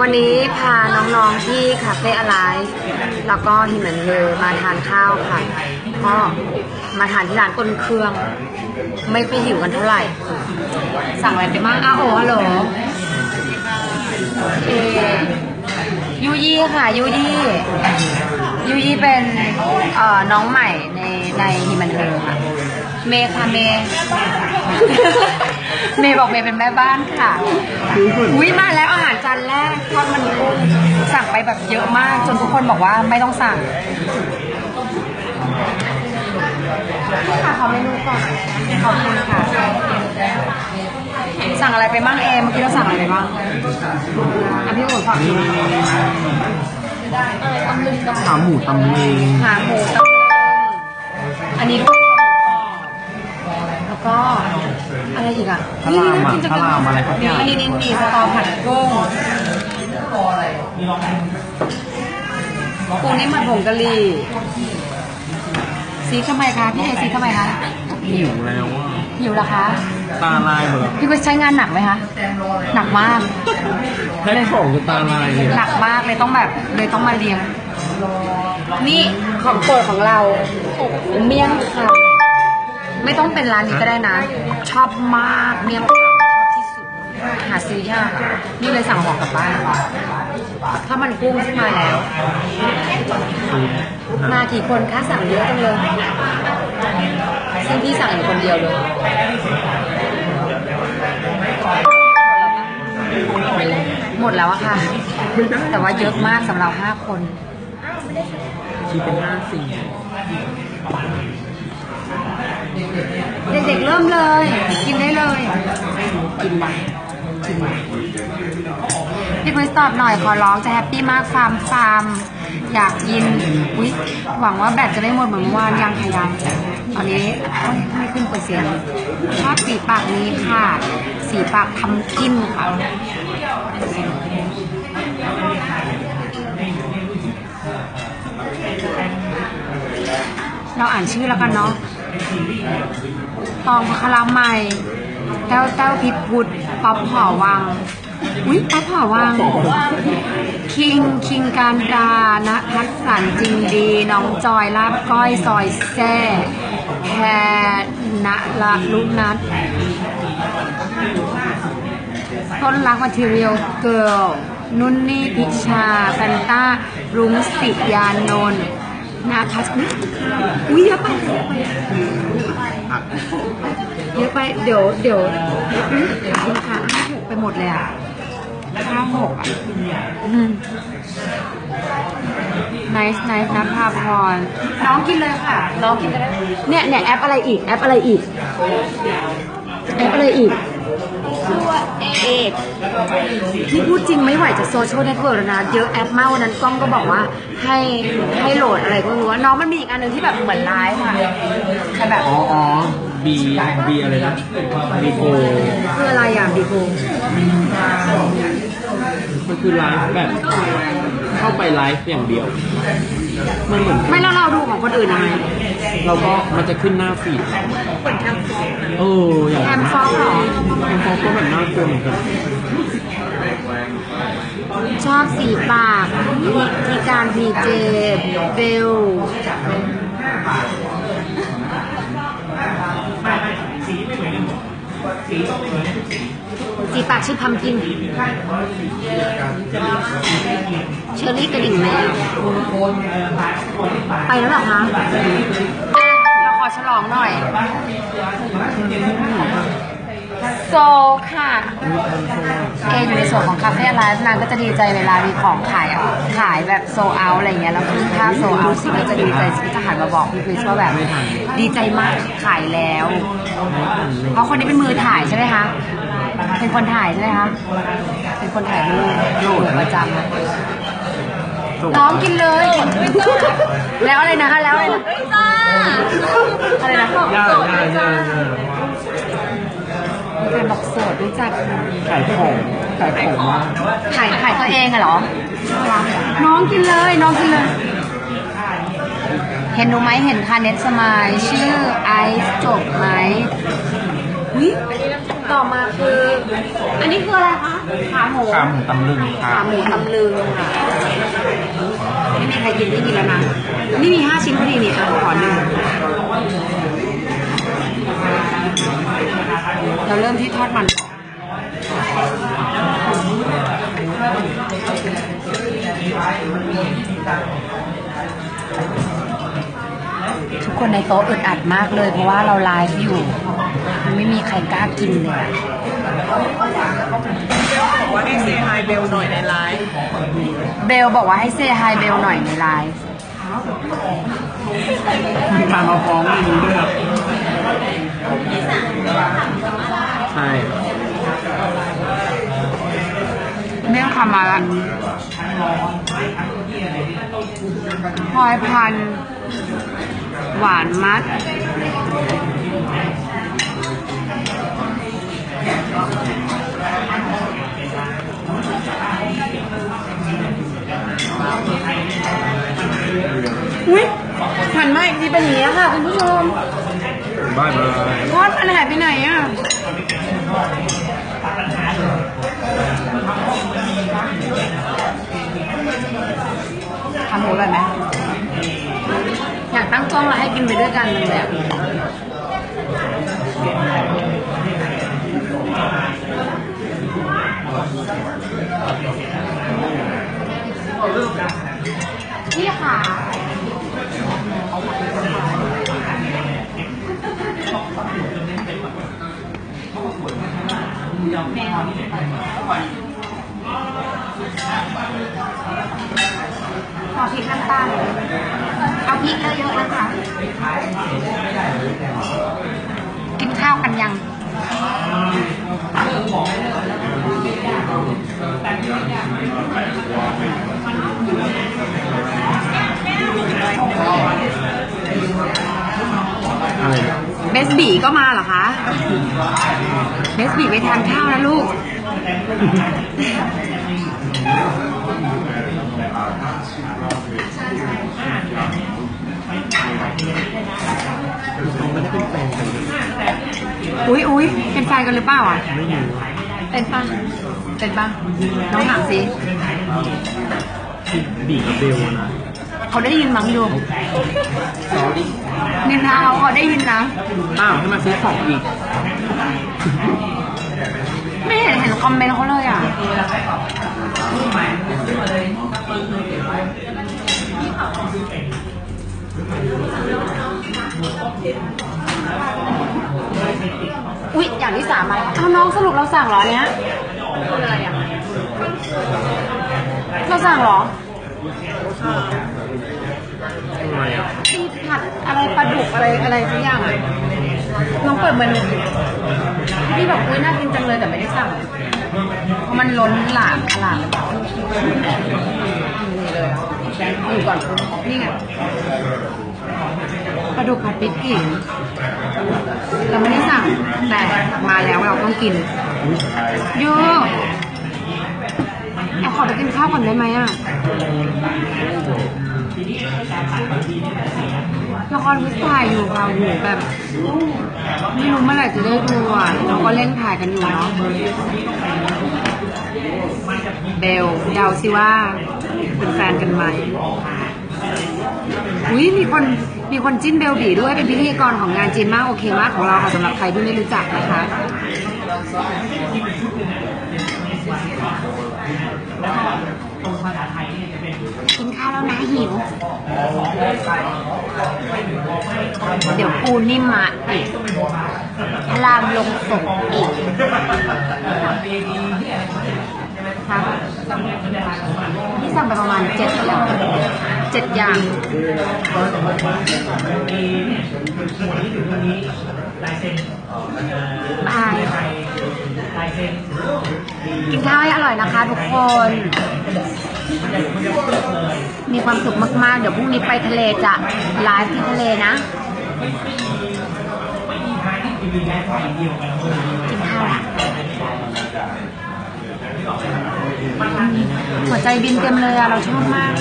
วันนี้พาน้องๆที่คาเฟ่อ l i แล้วก็ฮิมแอนเฮอมาทานข้าวค่ะ ก็มาทานที่ร้านต้นเครื่อง ไม่ค่อยหิวกันเท่าไหร่ สั่งอะไรไปบ้างอ้าวโอ้ฮัลโหลเอยูยี่ค่ะยูยี่ยูยี่เป็นเอ่อน้องใหม่ในในฮิมันเฮอค่ะ เมย์ค่ะเมย์ เมย์บอกเมย์เป็นแม่บ้านค่ะอุ้ยมาแล้วอาหารจานแรกทอดมันกุ้งสั่งไปแบบเยอะมาก จนทุกคนบอกว่าไม่ต้องสั่งค่ะขอเมนูก่อนขอบคุณค่ะ สั่งอะไรไปบ้างเอมเมื่อกี้เราสั่งอะไรไปบ้างอะพี่อุ่นขอกินขาหมูตำเลงหาหมูตำอันนี้ก็แล้ว ก็อะไรอีกอะพระรามอะพระรามอะไรก็อย่างอันนี้นี่มีสตอผัดกุ้งปูนี่มันผงกะหรี่ซีทำไมคะพี่เอซีทำไมคะหิวแล้วอะหิวเหรอคะ ตาลายหมดแล้วพี่ไปใช้งานหนักไหมคะ หนักมาก แพ็คของจะตาลายเลยหนักมากเลยต้องแบบเลยต้องมาเลี้ยง นี่ของโปรดของเราเมี่ยงคำ ไม่ต้องเป็นร้านนี้ก็ได้นะ ชอบมากเมี่ยงคำชอบที่สุด หาซื้อยากอะนี่เลยสั่งห่อกลับบ้าน ถ้ามันกุ้งที่มาแล้ว มากี่คนคะสั่งเยอะจังเลย ซึ่งพี่สั่งอยู่คนเดียวเลยหมดแล้วอะค่ะ แต่ว่าเยอะมากสำหรับห้าคนชีเป็นห้าสี่ ด็กๆเริ่มเลย กินได้เลยกินไหมกินไหมพี่คริสตอบหน่อยขอร้องจะแฮปปี้มากฟาร์มฟาร์มอยากกินอุ๊ยหวังว่าแบตจะไม่หมดเหมือนเมื่อวานยังพยายามตอนนี้ไม่ขึ้นเปอร์เซ็นต์ชอบสีปากนี้ค่ะ สีปากทำกินค่ะเราอ่านชื่อแล้วกันเนาะ ตองพคลาใหม่แต้วแต้วพิษพุทธป๊อปหอวัง อุ๊ยป๊อปหอวัง คิงคิงการดานะพัฒสันจริงดี น้องจอยลาบก้อยซอยแซ่แพรณละลุนัทต้นรักมาทีเรียลเกิร์ลนุ่นนี่พิชาแฟนต้ารุ้งสิยานนท์ นาพัชอุ๊ยเยอะไปเยอะไปเยอะไป เดี๋ยวเดี๋ยวขอบคุณค่ะห้าหกไปหมดเลยอะห้าหกอะไนส์ไนส์นับพาพรน้องกินเลยค่ะ น้องกินได้เนี่ยเนี่ยแอปอะไรอีก แอปอะไรอีก แอปอะไรอีก เอกที่พูดจริงไม่ไหวจะโซเชียลเน็ตเวิร์กแล้วนะ เยอะแอปมากวันนั้นกล้องก็บอกว่าให้ให้โหลดอะไรก็ไม่รู้ว่าน้องมันมีอีกอันหนึ่งที่แบบเหมือนไลฟ์ค่ะแต่แบบอ๋ออ๋อบีบีอะไรนะบีโกคืออะไรอะบีโกมันคือไลฟ์แบบเข้าไปไลฟ์อย่างเดียว มันเหมือนไม่แล้วเราดูของคนอื่นยังไงเราก็มันจะขึ้นหน้าฟีดเอออย่างแอนั้นมฟอกเหรอแอมฟอกก็แบบน่ากลัวเหมือนกันชอบสีปากทีการพีเจเบลสี ปากชื่อพัมกิน เชอรี่กระดิ่งแมวไปแล้วเหรอคะอะเราขอฉลองหน่อย โซค่ะ เออยู่ในส่วนของคาเฟ่ไลฟ์นางก็จะดีใจเวลามีของขายอะขายแบบโซเอาอะไรเงี้ยแล้วขึ้นภาพโซเอาสิก็จะดีใจสิก็จะหันมาบอกพี่คริสว่าแบบดีใจมากขายแล้ว เพราะคนนี้เป็นมือถ่ายใช่ไหมคะ เป็นคนถ่ายใช่ไหมคะ เป็นคนถ่ายรูปโหลดประจำน้องกินเลย แล้วอะไรนะคะ แล้วอะไรนะอะไรนะย่าย่าย่าย่ามีการบอกโสดรู้จักขายของขายของมากถ่ายถ่ายตัวเองอะเหรอ น้องกินเลย น้องกินเลย เห็นหนูไหมเห็นคาเน็ตสมายชื่อไอซ์จบไหมวิ ต่อมาคือ อันนี้คืออะไรคะ ขาหมู ขาหมูตำลึงครัขาบหมูตำลึงค่ะไม่มีใครกินไม่กินแล้วนะ นี่มีห้าชิ้นพอดีนี่อะขอหนึ่งเราเริ่มที่ทอดมัน คนในโต๊ะอึดอัดมากเลย เพราะว่าเราไลฟ์อยู่มันไม่มีใครกล้ากินเลยอะบอกว่าให้เซฮายเบลหน่อยในไลฟ์เบลบอกว่าให้เซฮายเบลหน่อยในไลฟ์มีการมาฟ้องเรื่องนี้ด้วยครับใช่ไม่ต้องทำมาละ พลอยพันธุ์หวานมัด อยากตั้งกล้องแล้วให้กินไปด้วยกันเลยอะพี่ค่ะขอพริกน้ำตาล เนี่ยเบสบีก็มาเหรอคะ เบสบีไปทานข้าวนะลูก อุ๊ยอุ๊ยเป็นแฟนกันหรือเปล่าอะไม่รู้เป็นปะเป็นปะน้องถามสิที่บีกับเบลอะนะ เขาได้ยินมั้งดูสอรี่นินทาเขาเขาได้ยินนะ อ้าวให้มาซื้อของอีก ไม่เห็นเห็นคอมเมนต์เขาเลยอะ อุ๊ย อย่างที่สามมาแล้วเอาน้องสรุปเราสั่งเหรออันเนี้ยเราสั่งเหรอ อะไรอะ ที่ผัดอะไรปลาดุก อะไรอะไรสักอย่างอะน้องเปิดเมนูพี่แบบอุ้ยน่ากินจังเลยแต่ไม่ได้สั่งเพราะมันล้นหลามขลาดเลยนี่เลยอยู่ก่อนนี่ไงปลาดุกผัดพริกกิ่งเราไม่ได้สั่งแต่มาแล้วเราต้องกินโยแอบขอไปกินข้าวก่อนได้ไหมอะ ละครวิถ่ายอยู่ค่ะโหแบบไม่รู้เมื่อไหร่จะได้ดูอะเราก็เล่นถ่ายกันอยู่เนาะเบลเดาสิว่าเป็นแฟนกันไหมอุ้ยมีคนมีคนจิ้นเบลบีด้วยเป็นพิธีกรของงานจีนมากโอเคมากของเราค่ะสำหรับใครที่ไม่รู้จักนะคะ กินข้าวแล้วนะหิว เดี๋ยวปูนิ่มมาอีกพลามลงส่งอีกค่ะที่สั่งไปประมาณเจ็ดอย่างเจ็ดอย่าง ลายเซ็นลายเซ็นกินข้าวให้อร่อยนะคะทุกคน มีความสุขมากๆ เดี๋ยวพรุ่งนี้ไปทะเลจะไลฟ์ที่ทะเลนะ กินข้าวละหัวใจบินเต็มเลยอะเราชอบมาก